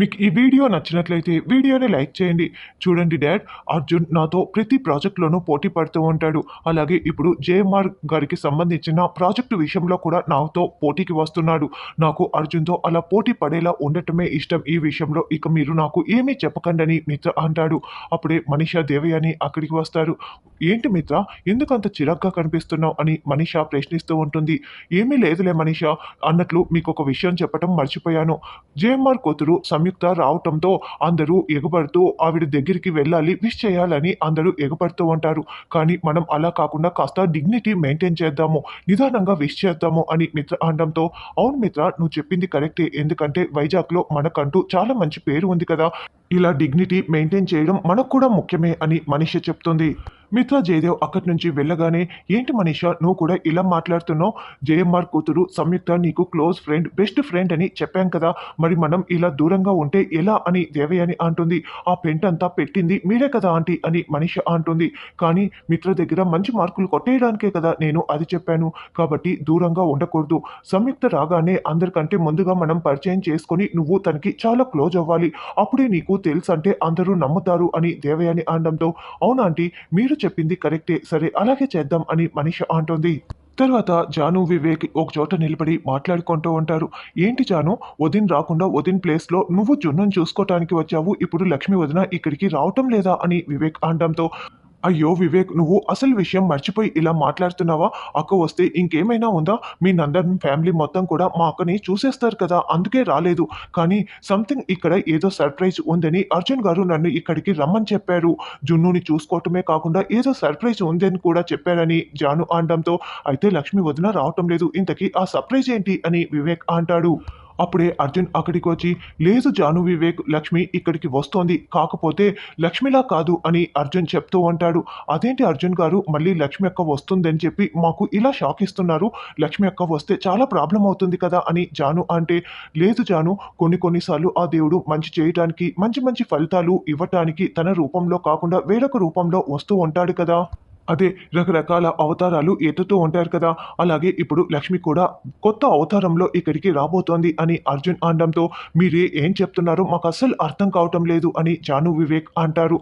మీకు ఈ వీడియో నచ్చినట్లయితే వీడియోని లైక్ చేయండి. చూడండి డాడ్ అర్జున్ నాతో ప్రతి ప్రాజెక్ట్లోనూ పోటీ పడుతూ ఉంటాడు. అలాగే ఇప్పుడు జేఎంఆర్ గారికి సంబంధించిన ప్రాజెక్టు విషయంలో కూడా నాతో పోటీకి వస్తున్నాడు. నాకు అర్జున్తో అలా పోటీ పడేలా ఉండటమే ఇష్టం. ఈ విషయంలో ఇక మీరు నాకు ఏమీ చెప్పకండని మిత్ర అంటాడు. అప్పుడే మనీషా దేవయాని అక్కడికి వస్తారు. ఏంటి మిత్ర ఎందుకంత చిరాగ్గా కనిపిస్తున్నావు? అని మనీషా ప్రశ్నిస్తూ ఉంటుంది. ఏమీ లేదులే మనీషా అన్నట్లు మీకు ఒక విషయం చెప్పడం మర్చిపోయాను. జేఎంఆర్ కూతురు సంయుక్త రావటంతో అందరూ ఎగబడుతూ ఆవిడ దగ్గరికి వెళ్ళాలి విష్ చేయాలని అందరూ ఎగబడుతూ ఉంటారు. కానీ మనం అలా కాకుండా కాస్త డిగ్నిటీ మెయింటైన్ చేద్దాము నిదానంగా విష్ చేద్దాము అని మిత్ర అనడంతో అవును మిత్ర నువ్వు చెప్పింది కరెక్టే. ఎందుకంటే వైజాగ్లో మనకంటూ చాలా మంచి పేరు ఉంది కదా. ఇలా డిగ్నిటీ మెయింటైన్ చేయడం మనకు కూడా ముఖ్యమే అని మనిషి చెప్తుంది. మిత్ర జయదేవ్ అక్కడి నుంచి వెళ్ళగానే ఏంటి మనీష నువ్వు కూడా ఇలా మాట్లాడుతున్నావు? జయమ్మార్ కూతురు సంయుక్త నీకు క్లోజ్ ఫ్రెండ్ బెస్ట్ ఫ్రెండ్ అని చెప్పాం కదా మరి మనం ఇలా దూరంగా ఉంటే ఎలా? అని దేవయాని అంటుంది. ఆ పెంట్ అంతా పెట్టింది మీరే కదా ఆంటీ అని మనీష అంటుంది. కానీ మిత్ర దగ్గర మంచి మార్కులు కొట్టేయడానికే కదా నేను అది చెప్పాను. కాబట్టి దూరంగా ఉండకూడదు. సంయుక్త రాగానే అందరికంటే ముందుగా మనం పరిచయం చేసుకొని నువ్వు తనకి చాలా క్లోజ్ అవ్వాలి. అప్పుడే నీకు తెలుసు అంటే అందరూ నమ్ముతారు అని దేవయాని అనడంతో అవునా ఆంటీ మీరు చెప్పింది కరెక్టే. సరే అలాగే చేద్దాం అని మనిష అంటోంది. తర్వాత జాను వివేక్ ఒక చోట నిలబడి మాట్లాడుకుంటూ ఉంటారు. ఏంటి జాను వదిన్ రాకుండా వదిన్ ప్లేస్లో నువ్వు జున్నం చూసుకోవటానికి వచ్చావు. ఇప్పుడు లక్ష్మి వదిన ఇక్కడికి రావటం లేదా అని వివేక్ అనడంతో అయ్యో వివేక్ నువ్వు అసలు విషయం మర్చిపోయి ఇలా మాట్లాడుతున్నావా? అక్క వస్తే ఇంకేమైనా ఉందా? మీ నందన్ ఫ్యామిలీ మొత్తం కూడా మా అక్కని చూసేస్తారు కదా అందుకే రాలేదు. కానీ సంథింగ్ ఇక్కడ ఏదో సర్ప్రైజ్ ఉందని అర్జున్ గారు నన్ను ఇక్కడికి రమ్మని చెప్పారు. జున్నుని చూసుకోవటమే కాకుండా ఏదో సర్ప్రైజ్ ఉందని కూడా చెప్పారని జాను అనడంతో అయితే లక్ష్మి వదిన రావటం లేదు. ఇంతకీ ఆ సర్ప్రైజ్ ఏంటి అని వివేక్ అంటాడు. అప్పుడే అర్జున్ అక్కడికి వచ్చి లేదు జాను వివేక్ లక్ష్మి ఇక్కడికి వస్తోంది. కాకపోతే లక్ష్మిలా కాదు అని అర్జున్ చెప్తూ ఉంటాడు. అదేంటి అర్జున్ గారు? మళ్ళీ లక్ష్మి అక్క వస్తుందని చెప్పి మాకు ఇలా షాక్ ఇస్తున్నారు లక్ష్మి అక్క వస్తే చాలా ప్రాబ్లం అవుతుంది కదా అని జాను అంటే లేదు జాను కొన్ని కొన్నిసార్లు ఆ దేవుడు మంచి చేయటానికి మంచి మంచి ఫలితాలు ఇవ్వటానికి తన రూపంలో కాకుండా వేరొక రూపంలో వస్తూ ఉంటాడు కదా. అదే రకరకాల అవతారాలు ఎత్తుతూ ఉంటారు కదా. అలాగే ఇప్పుడు లక్ష్మి కూడా కొత్త అవతారంలో ఇక్కడికి రాబోతోంది అని అర్జున్ అనడంతో మీరే ఏం చెప్తున్నారో? మాకు అస్సలు అర్థం కావటం లేదు అని జాను వివేక్ అంటారు.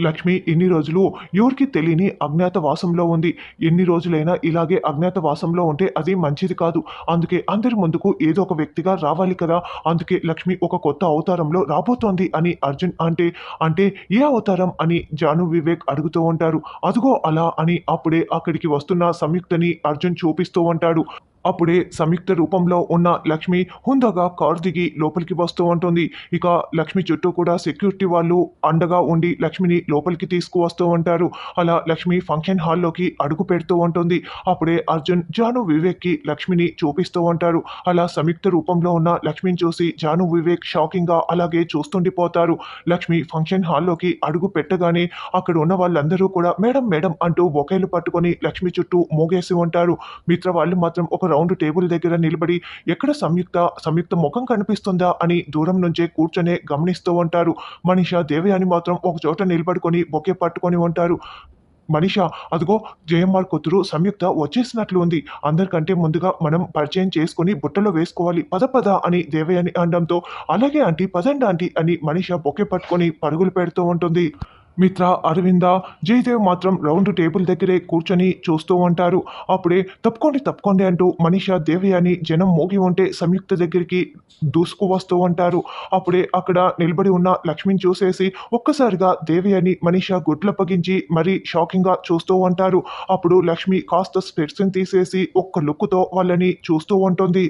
లక్ష్మి ఎన్ని రోజులు ఎవరికి తెలియని అజ్ఞాతవాసంలో ఉంది. ఎన్ని రోజులైనా ఇలాగే అజ్ఞాతవాసంలో ఉంటే అది మంచిది కాదు. అందుకే అందరి ముందుకు ఏదో ఒక వ్యక్తిగా రావాలి కదా. అందుకే లక్ష్మి ఒక కొత్త అవతారంలో రాబోతోంది అని అర్జున్ అంటే అంటే ఏ అవతారం అని జాను వివేక్ అడుగుతూ ఉంటారు. అదుగో అలా అని అప్పుడే అక్కడికి వస్తున్న సంయుక్తని అర్జున్ చూపిస్తూ ఉంటాడు. అప్పుడే సంయుక్త రూపంలో ఉన్న లక్ష్మి హుందగా కారు దిగి లోపలికి వస్తూ ఉంటుంది. ఇక లక్ష్మి చుట్టూ కూడా సెక్యూరిటీ వాళ్ళు అండగా ఉండి లక్ష్మిని లోపలికి తీసుకువస్తూ ఉంటారు. అలా లక్ష్మి ఫంక్షన్ హాల్లోకి అడుగు పెడుతూ ఉంటుంది. అప్పుడే అర్జున్ జాను వివేక్కి లక్ష్మిని చూపిస్తూ ఉంటారు. అలా సంయుక్త రూపంలో ఉన్న లక్ష్మిని చూసి జాను వివేక్ షాకింగ్గా అలాగే చూస్తుండిపోతారు. లక్ష్మి ఫంక్షన్ హాల్లోకి అడుగు పెట్టగానే అక్కడ ఉన్న వాళ్ళందరూ కూడా మేడం మేడం అంటూ బొకేలు పట్టుకొని లక్ష్మి చుట్టూ మోగేసి ఉంటారు. మిత్ర వాళ్ళు మాత్రం ఒక రౌండ్ టేబుల్ దగ్గర నిలబడి ఎక్కడ సంయుక్త సంయుక్త ముఖం కనిపిస్తుందా అని దూరం నుంచే కూర్చొని గమనిస్తూ ఉంటారు. మనిష దేవయాని మాత్రం ఒక చోట నిలబడుకొని బొకే పట్టుకొని ఉంటారు. మనిష అదిగో జయమ్మార్ కూతురు సంయుక్త వచ్చేసినట్లు ఉంది. అందరికంటే ముందుగా మనం పరిచయం చేసుకుని బుట్టలో వేసుకోవాలి. పద పద అని దేవయాని అనడంతో అలాగే ఆంటీ పదండి ఆంటీ అని మనిష బొకే పట్టుకొని పరుగులు పెడుతూ ఉంటుంది. మిత్ర అరవింద జయదేవ్ మాత్రం రౌండ్ టేబుల్ దగ్గరే కూర్చొని చూస్తూ ఉంటారు. అప్పుడే తప్పుకోండి తప్పుకోండి అంటూ మనీష దేవయాని జనం మోగి ఉంటే సంయుక్త దగ్గరికి దూసుకు వస్తూ ఉంటారు. అప్పుడే అక్కడ నిలబడి ఉన్న లక్ష్మిని చూసేసి ఒక్కసారిగా దేవయాని మనీష గుడ్లప్పగించి మరీ షాకింగ్గా చూస్తూ ఉంటారు. అప్పుడు లక్ష్మి కాస్త స్పెట్స్ని తీసేసి ఒక్క లుక్తో వాళ్ళని చూస్తూ ఉంటుంది.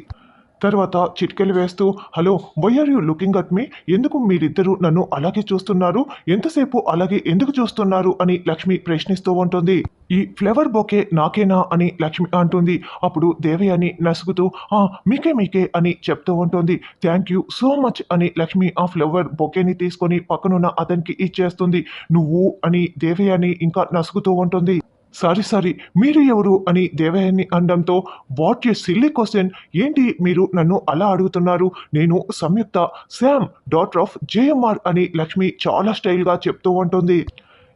తర్వాత చిట్కెలు వేస్తూ hello why are you looking at me ఎందుకు మీరిద్దరూ నన్ను అలాగే చూస్తున్నారు? ఎంతసేపు అలాగే ఎందుకు చూస్తున్నారు? అని లక్ష్మి ప్రశ్నిస్తూ ఉంటుంది. ఈ ఫ్లేవర్ బొకే నాకేనా? అని లక్ష్మి అంటుంది. అప్పుడు దేవయాని నసుగుతూ "ఆ, మీకే మీకే అని చెప్తూ ఉంటుంది. థ్యాంక్ యూ సో మచ్ అని లక్ష్మి ఆ ఫ్లవర్ బొకేని తీసుకొని పక్కనున్న అతనికి ఇచ్చేస్తుంది. నువ్వు అని దేవయాని ఇంకా నసుగుతూ ఉంటుంది. సారీ సారీ మీరు ఎవరు అని దేవయాని అనడంతో వాట్ ఏ సిల్లీ క్వశ్చన్? ఏంటి మీరు నన్ను అలా అడుగుతున్నారు? నేను Samyuktha Sam daughter of JMR అని లక్ష్మి చాలా స్టైల్గా చెప్తూ ఉంటుంది.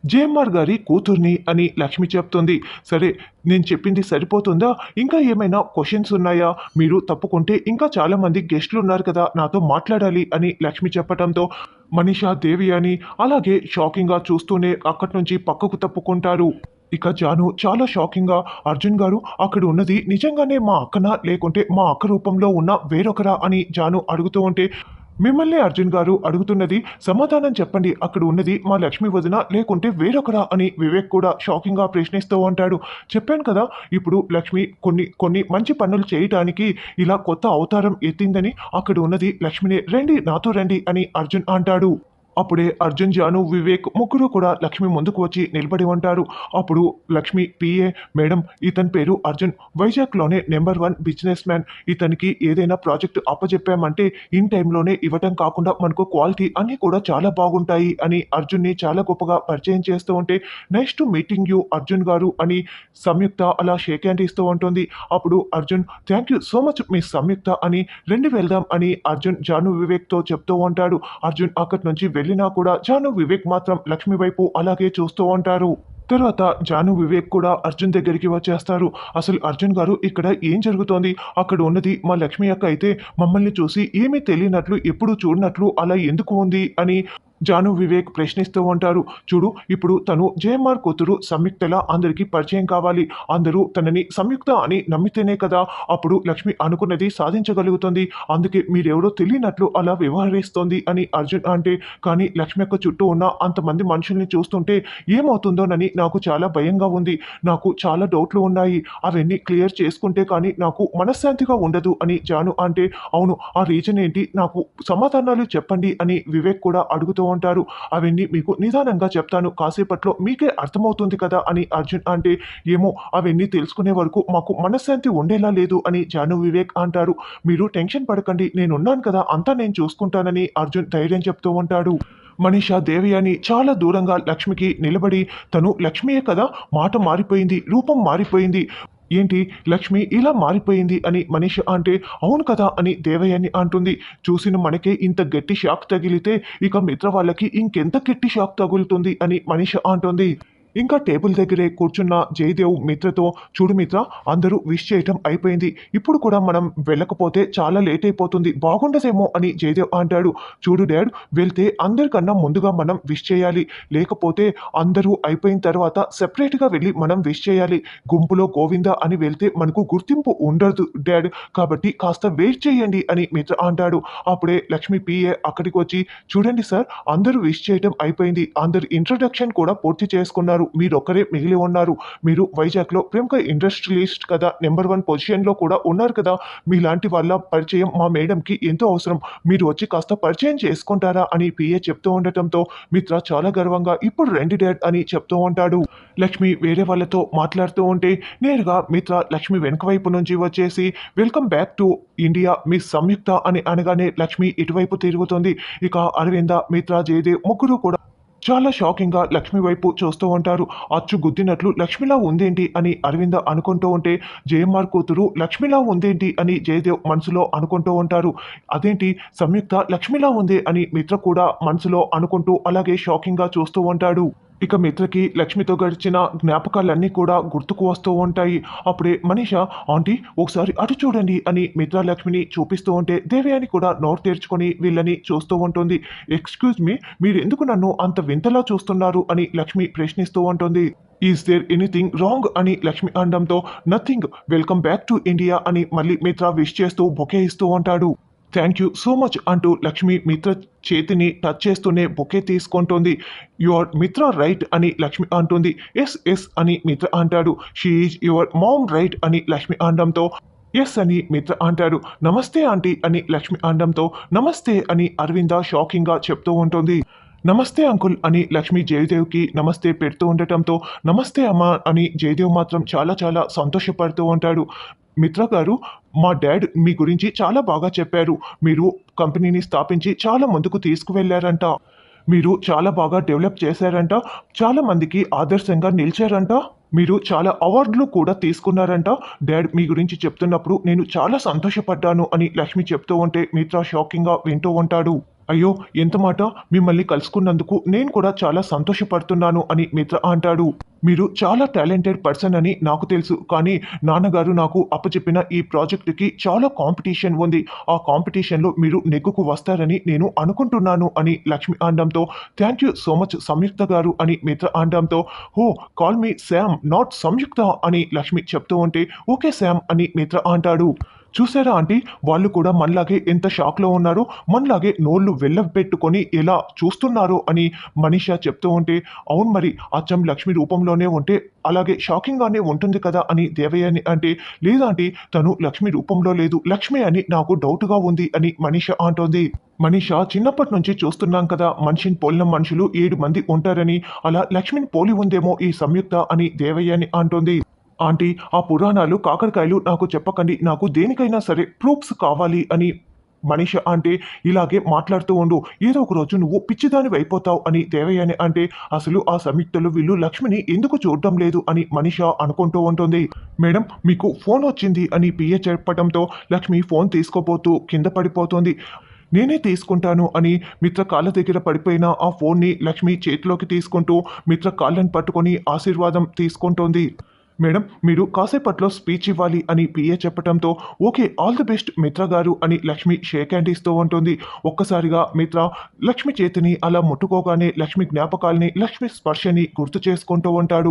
జేఎంఆర్ గారి కూతుర్ని అని లక్ష్మి చెప్తుంది. సరే నేను చెప్పింది సరిపోతుందా? ఇంకా ఏమైనా క్వశ్చన్స్ ఉన్నాయా? మీరు తప్పుకుంటే ఇంకా చాలా మంది ఉన్నారు కదా నాతో మాట్లాడాలి అని లక్ష్మి చెప్పడంతో మనీషా దేవి అని అలాగే షాకింగ్గా చూస్తూనే అక్కడి నుంచి పక్కకు తప్పుకుంటారు. ఇక జాను చాలా షాకింగ్గా అర్జున్ గారు అక్కడ ఉన్నది నిజంగానే మా అక్కనా లేకుంటే మా అక్క రూపంలో ఉన్న వేరొకరా అని జాను అడుగుతూ ఉంటే మిమ్మల్ని అర్జున్ గారు అడుగుతున్నది సమాధానం చెప్పండి అక్కడ ఉన్నది మా లక్ష్మి వదిన లేకుంటే వేరొకరా అని వివేక్ కూడా షాకింగ్గా ప్రశ్నిస్తూ ఉంటాడు. చెప్పాను కదా ఇప్పుడు లక్ష్మి కొన్ని కొన్ని మంచి పనులు చేయటానికి ఇలా కొత్త అవతారం ఎత్తిందని అక్కడ ఉన్నది లక్ష్మిని రండి నాతో రండి అని అర్జున్ అంటాడు. అప్పుడే అర్జున్ జాను వివేక్ ముగ్గురు కూడా లక్ష్మి ముందుకు వచ్చి నిలబడి ఉంటారు. అప్పుడు లక్ష్మి పిఏ మేడం ఇతని పేరు అర్జున్. వైజాగ్లోనే నెంబర్ వన్ బిజినెస్ మ్యాన్. ఇతనికి ఏదైనా ప్రాజెక్ట్ అప్పచెప్పామంటే ఇన్ టైంలోనే ఇవ్వటం కాకుండా మనకు క్వాలిటీ అన్నీ కూడా చాలా బాగుంటాయి అని అర్జున్ని చాలా గొప్పగా పరిచయం చేస్తూ ఉంటే నెక్స్ట్ మీటింగ్ యూ అర్జున్ గారు అని సంయుక్త అలా షేక్ హ్యాండ్ ఇస్తూ ఉంటుంది. అప్పుడు Arjun thank you so much మీ సంయుక్త అని రెండు వెళ్దాం అని అర్జున్ జాను వివేక్తో చెప్తూ ఉంటాడు. అర్జున్ అక్కడి నుంచి వెళ్ళి వెళ్ళినా కూడా జాను వివేక్ మాత్రం లక్ష్మి వైపు అలాగే చూస్తూ ఉంటారు. తర్వాత జాను వివేక్ కూడా అర్జున్ దగ్గరికి వచ్చేస్తారు. అసలు అర్జున్ గారు ఇక్కడ ఏం జరుగుతోంది? అక్కడ ఉన్నది మా లక్ష్మి అక్క అయితే మమ్మల్ని చూసి ఏమీ తెలియనట్లు ఎప్పుడు చూడనట్లు అలా ఎందుకు ఉంది అని జాను వివేక్ ప్రశ్నిస్తూ ఉంటారు. చూడు ఇప్పుడు తను జేఎంఆర్ కూతురు సంయుక్తలా అందరికీ పరిచయం కావాలి. అందరూ తనని సంయుక్త అని నమ్మితేనే కదా అప్పుడు లక్ష్మి అనుకున్నది సాధించగలుగుతుంది. అందుకే మీరెవరో తెలియనట్లు అలా వ్యవహరిస్తోంది అని అర్జున్ అంటే కానీ లక్ష్మి యొక్క చుట్టూ ఉన్న అంతమంది మనుషుల్ని చూస్తుంటే ఏమవుతుందోనని నాకు చాలా భయంగా ఉంది. నాకు చాలా డౌట్లు ఉన్నాయి. అవన్నీ క్లియర్ చేసుకుంటే కానీ నాకు మనశ్శాంతిగా ఉండదు అని జాను అంటే అవును ఆ రీజన్ ఏంటి? నాకు సమాధానాలు చెప్పండి అని వివేక్ కూడా అడుగుతూ ఉంటారు. అవన్నీ మీకు నిదానంగా చెప్తాను. కాసేపట్లో మీకే అర్థమవుతుంది కదా అని అర్జున్ అంటే ఏమో అవన్నీ తెలుసుకునే వరకు మాకు మనశ్శాంతి ఉండేలా లేదు అని జాను వివేక్ అంటారు. మీరు టెన్షన్ పడకండి నేనున్నాను కదా అంతా నేను చూసుకుంటానని అర్జున్ ధైర్యం చెప్తూ ఉంటాడు. మనీషా దేవి అని చాలా దూరంగా లక్ష్మికి నిలబడి తను లక్ష్మియే కదా మాట మారిపోయింది రూపం మారిపోయింది. ఏంటి లక్ష్మి ఇలా మారిపోయింది అని మనీష అంటే అవును కదా అని దేవయ్యని అంటుంది. చూసిన మనకే ఇంత గట్టి షాక్ తగిలితే ఇక మిత్ర వాళ్ళకి ఇంకెంత గట్టి షాక్ తగులుతుంది అని మనీష అంటుంది. ఇంకా టేబుల్ దగ్గరే కూర్చున్న జయదేవ్ మిత్రతో చూడు మిత్ర అందరూ విష్ చేయటం అయిపోయింది. ఇప్పుడు కూడా మనం వెళ్ళకపోతే చాలా లేట్ అయిపోతుంది. బాగుండదేమో అని జయదేవ్ అంటాడు. చూడు డాడ్ వెళ్తే అందరికన్నా ముందుగా మనం విష్ చేయాలి. లేకపోతే అందరూ అయిపోయిన తర్వాత సెపరేట్గా వెళ్ళి మనం విష్ చేయాలి. గుంపులో గోవింద అని వెళ్తే మనకు గుర్తింపు ఉండదు డాడ్. కాబట్టి కాస్త వెయిట్ చేయండి అని మిత్ర అంటాడు. అప్పుడే లక్ష్మి పిఏ అక్కడికి వచ్చి చూడండి సార్ అందరూ విష్ చేయటం అయిపోయింది. అందరు ఇంట్రడక్షన్ కూడా పూర్తి చేసుకున్నారు. మీరు ఒక్కరే మిగిలి ఉన్నారు. మీరు వైజాగ్లో ప్రముఖ ఇండస్ట్రియలిస్ట్ కదా నెంబర్ వన్ పొజిషన్లో కూడా ఉన్నారు కదా. మీలాంటి వాళ్ళ పరిచయం మా మేడంకి ఎంతో అవసరం. మీరు వచ్చి కాస్త పరిచయం చేసుకుంటారా అని పిఏ చెప్తూ ఉండటంతో మిత్ర చాలా గర్వంగా ఇప్పుడు రండి డాడ్ అని చెప్తూ ఉంటాడు. లక్ష్మి వేరే వాళ్ళతో మాట్లాడుతూ ఉంటే నేరుగా మిత్ర లక్ష్మి వెనుక వైపు నుంచి వచ్చేసి welcome back to India miss Samyuktha అని అనగానే లక్ష్మి ఇటువైపు తిరుగుతుంది. ఇక అరవింద మిత్ర జయదేవ్ ముగ్గురు కూడా చాలా షాకింగ్గా లక్ష్మి వైపు చూస్తూ ఉంటారు. అచ్చు గుద్దినట్లు లక్ష్మిలా ఉందేంటి అని అరవింద అనుకుంటూ ఉంటే జయమ్మార్ కూతురు లక్ష్మిలా ఉందేంటి అని జయదేవ్ మనసులో అనుకుంటూ ఉంటారు. అదేంటి సంయుక్త లక్ష్మిలా ఉంది అని మిత్ర కూడా మనసులో అనుకుంటూ అలాగే షాకింగ్గా చూస్తూ ఉంటాడు. ఇక మిత్రకి లక్ష్మితో గడిచిన జ్ఞాపకాలన్నీ కూడా గుర్తుకు వస్తూ ఉంటాయి. అప్పుడే మనీష ఆంటీ ఒకసారి అటు చూడండి అని మిత్ర లక్ష్మిని చూపిస్తూ ఉంటే దేవయాని కూడా నోరు తెరుచుకొని వీళ్ళని చూస్తూ ఉంటుంది. ఎక్స్క్యూజ్ మీ మీరు ఎందుకు నన్ను అంత వింతలా చూస్తున్నారు? అని లక్ష్మి ప్రశ్నిస్తూ ఉంటుంది. Is there anything wrong? అని లక్ష్మి అనడంతో nothing welcome back to India అని మళ్ళీ మిత్ర విష్ చేస్తూ బొకే ఇస్తూ ఉంటాడు. థ్యాంక్ యూ సో మచ్ అంటూ లక్ష్మి మిత్ర చేతిని టచ్ చేస్తూనే బొకే తీసుకుంటోంది. యువర్ మిత్ర రైట్ అని లక్ష్మి అంటుంది. ఎస్ ఎస్ అని మిత్ర అంటాడు. She is your mom right అని లక్ష్మి అనడంతో ఎస్ అని మిత్ర అంటాడు. నమస్తే ఆంటీ అని లక్ష్మి అనడంతో నమస్తే అని అరవింద షాకింగ్గా చెప్తూ ఉంటుంది. నమస్తే అంకుల్ అని లక్ష్మి జయదేవ్కి నమస్తే పెడుతూ ఉండటంతో నమస్తే అమ్మ అని జయదేవ్ మాత్రం చాలా చాలా సంతోషపడుతూ ఉంటాడు. మిత్ర గారు మా డాడ్ మీ గురించి చాలా బాగా చెప్పారు. మీరు కంపెనీని స్థాపించి చాలా ముందుకు తీసుకువెళ్ళారంట మీరు చాలా బాగా డెవలప్ చేశారంట. చాలా మందికి ఆదర్శంగా నిలిచారంట. మీరు చాలా అవార్డులు కూడా తీసుకున్నారంట. డాడ్ మీ గురించి చెప్తున్నప్పుడు నేను చాలా సంతోషపడ్డాను అని లక్ష్మి చెప్తూ ఉంటే మిత్ర షాకింగ్గా వింటూ ఉంటాడు. అయ్యో ఎంత మాట? మిమ్మల్ని కలుసుకున్నందుకు నేను కూడా చాలా సంతోషపడుతున్నాను అని మిత్ర అంటాడు. మీరు చాలా టాలెంటెడ్ పర్సన్ అని నాకు తెలుసు కానీ నాన్నగారు నాకు అప్పచెప్పిన ఈ ప్రాజెక్టుకి చాలా కాంపిటీషన్ ఉంది. ఆ కాంపిటీషన్లో మీరు నెగ్గుకు వస్తారని నేను అనుకుంటున్నాను అని లక్ష్మి అనడంతో thank you so much Samyuktha గారు అని మిత్ర అనడంతో హో call me Sam not Samyuktha అని లక్ష్మి చెప్తూ ఉంటే ఓకే శామ్ అని మిత్ర అంటాడు. చూసారా ఆంటీ? వాళ్ళు కూడా మనలాగే ఎంత షాక్లో ఉన్నారో మనలాగే నోళ్ళు వెళ్ళబెట్టుకొని ఎలా చూస్తున్నారో అని మనీషా చెప్తూ ఉంటే అవును మరి అచ్చం లక్ష్మి రూపంలోనే ఉంటే అలాగే షాకింగ్గానే ఉంటుంది కదా అని దేవయ్యని అంటే లేదంటే తను లక్ష్మి రూపంలో లేదు లక్ష్మి అని నాకు డౌట్గా ఉంది అని మనీష అంటోంది. మనీష చిన్నప్పటి నుంచి చూస్తున్నాం కదా మనిషిని పోలిన మనుషులు ఏడు మంది ఉంటారని అలా లక్ష్మిని పోలి ఉందేమో ఈ సంయుక్త అని దేవయ్యని అంటోంది. ఆంటీ ఆ పురాణాలు కాకరకాయలు నాకు చెప్పకండి. నాకు దేనికైనా సరే ప్రూఫ్స్ కావాలి అని మనిష అంటే ఇలాగే మాట్లాడుతూ ఉండు. ఏదో ఒక రోజు నువ్వు పిచ్చిదాని అయిపోతావు అని దేవయ్యని అంటే అసలు ఆ సంయుక్తలు వీళ్ళు లక్ష్మిని ఎందుకు చూడడం లేదు అని మనిష అనుకుంటూ ఉంటుంది. మేడం మీకు ఫోన్ వచ్చింది అని పిఏ చెప్పడంతో లక్ష్మి ఫోన్ తీసుకోపోతూ కింద పడిపోతుంది. నేనే తీసుకుంటాను అని మిత్ర కాళ్ళ దగ్గర పడిపోయిన ఆ ఫోన్ని లక్ష్మి చేతిలోకి తీసుకుంటూ మిత్ర కాళ్ళని పట్టుకొని ఆశీర్వాదం తీసుకుంటోంది. మేడం మీరు కాసేపట్లో స్పీచ్ ఇవ్వాలి అని పిఏ చెప్పడంతో okay all the best Mitra గారు అని లక్ష్మి షేక్ హ్యాండ్ ఇస్తూ ఉంటుంది. ఒక్కసారిగా మిత్ర లక్ష్మి చేతిని అలా ముట్టుకోగానే లక్ష్మి జ్ఞాపకాల్ని లక్ష్మి స్పర్శని గుర్తు చేసుకుంటూ ఉంటాడు.